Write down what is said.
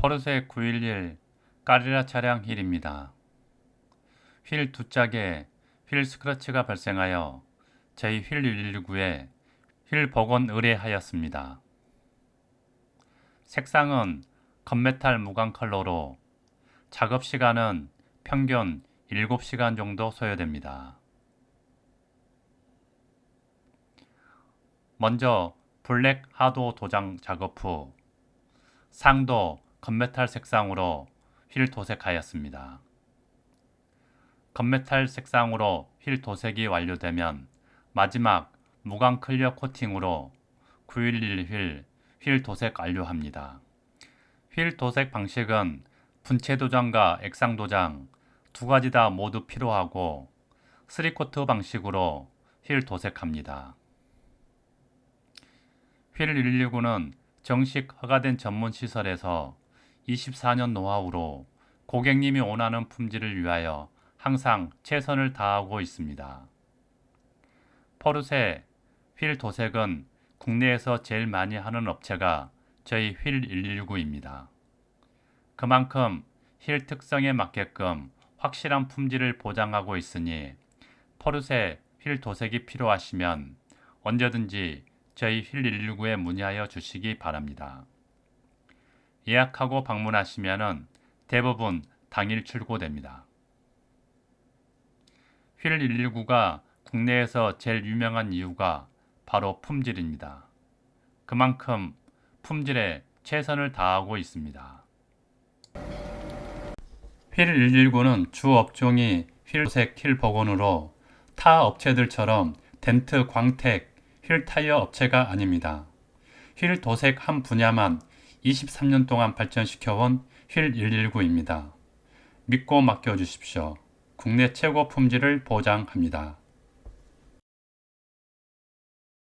포르쉐 911 까리라 차량 휠입니다. 휠 두 짝에 휠 스크래치가 발생하여 저희 휠 119에 휠 복원 의뢰하였습니다. 색상은 건메탈 무광 컬러로 작업 시간은 평균 7시간 정도 소요됩니다. 먼저 블랙 하도 도장 작업 후 상도 건메탈 색상으로 휠 도색하였습니다. 건메탈 색상으로 휠 도색이 완료되면 마지막 무광 클리어 코팅으로 911 휠, 휠 도색 완료합니다. 휠 도색 방식은 분체 도장과 액상 도장 두 가지 다 모두 필요하고 3코트 방식으로 휠 도색합니다. 휠 119는 정식 허가된 전문 시설에서 24년 노하우로 고객님이 원하는 품질을 위하여 항상 최선을 다하고 있습니다. 포르쉐 휠 도색은 국내에서 제일 많이 하는 업체가 저희 휠 119입니다. 그만큼 휠 특성에 맞게끔 확실한 품질을 보장하고 있으니 포르쉐 휠 도색이 필요하시면 언제든지 저희 휠 119에 문의하여 주시기 바랍니다. 예약하고 방문하시면 대부분 당일 출고됩니다. 휠 119가 국내에서 제일 유명한 이유가 바로 품질입니다. 그만큼 품질에 최선을 다하고 있습니다. 휠 119는 주 업종이 휠색 휠 복원으로 타 업체들처럼 덴트 광택 휠 타이어 업체가 아닙니다. 휠 도색 한 분야만 23년 동안 발전시켜온 휠 119입니다. 믿고 맡겨주십시오. 국내 최고 품질을 보장합니다.